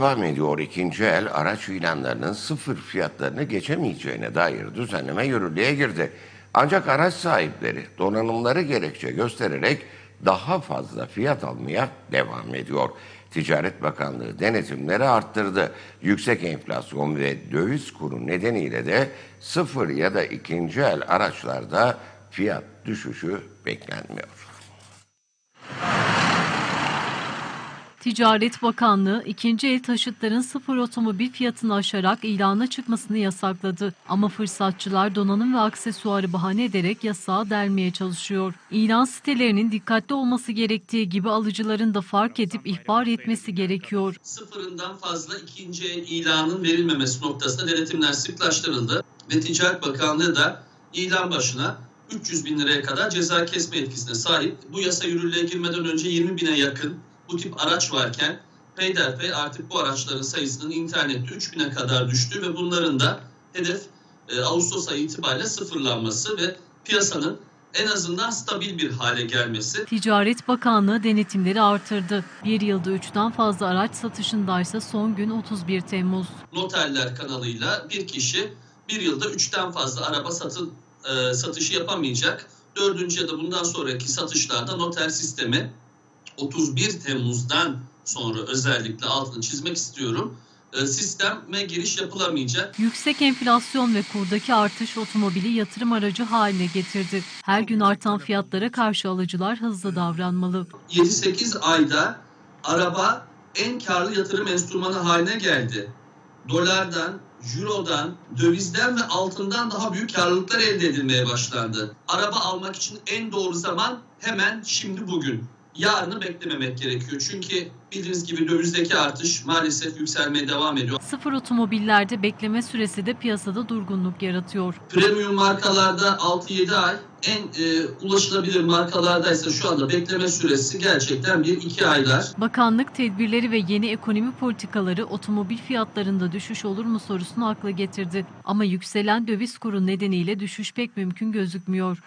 Devam ediyor ikinci el araç ilanlarının sıfır fiyatlarını geçemeyeceğine dair düzenleme yürürlüğe girdi. Ancak araç sahipleri donanımları gerekçe göstererek daha fazla fiyat almaya devam ediyor. Ticaret Bakanlığı denetimleri arttırdı. Yüksek enflasyon ve döviz kuru nedeniyle de sıfır ya da ikinci el araçlarda fiyat düşüşü beklenmiyor. Ticaret Bakanlığı ikinci el taşıtların sıfır otomobil fiyatını aşarak ilana çıkmasını yasakladı. Ama fırsatçılar donanım ve aksesuarı bahane ederek yasağı delmeye çalışıyor. İlan sitelerinin dikkatli olması gerektiği gibi alıcıların da fark edip ihbar etmesi gerekiyor. sıfırından fazla ikinci el ilanın verilmemesi noktasında denetimler sıklaştırıldı ve Ticaret Bakanlığı da ilan başına 300 bin liraya kadar ceza kesme etkisine sahip. Bu yasa yürürlüğe girmeden önce 20 bine yakın bu tip araç varken peyderpey artık bu araçların sayısının internette 3 bine kadar düştü ve bunların da hedef e, Ağustos ayı itibariyle sıfırlanması ve piyasanın en azından stabil bir hale gelmesi. Ticaret Bakanlığı denetimleri artırdı. Bir yılda üçten fazla araç satışındaysa son gün 31 Temmuz. noterler kanalıyla bir kişi bir yılda üçten fazla araba satın e, satışı yapamayacak. Dördüncü ya da bundan sonraki satışlarda noter sistemi 31 Temmuz'dan sonra özellikle altını çizmek istiyorum. E, sisteme giriş yapılamayacak. Yüksek enflasyon ve kurdaki artış otomobili yatırım aracı haline getirdi. Her gün artan fiyatlara karşı alıcılar hızlı davranmalı. 7-8 ayda araba en karlı yatırım enstrümanı haline geldi. Dolardan, Euro'dan, dövizden ve altından daha büyük karlılıklar elde edilmeye başlandı. Araba almak için en doğru zaman hemen şimdi bugün. Yarını beklememek gerekiyor. Çünkü bildiğiniz gibi dövizdeki artış maalesef yükselmeye devam ediyor. Sıfır otomobillerde bekleme süresi de piyasada durgunluk yaratıyor. Premium markalarda 6-7 ay, en e, ulaşılabilir markalarda ise şu anda bekleme süresi gerçekten 1-2 aylar. Bakanlık tedbirleri ve yeni ekonomi politikaları otomobil fiyatlarında düşüş olur mu sorusunu akla getirdi. Ama yükselen döviz kuru nedeniyle düşüş pek mümkün gözükmüyor.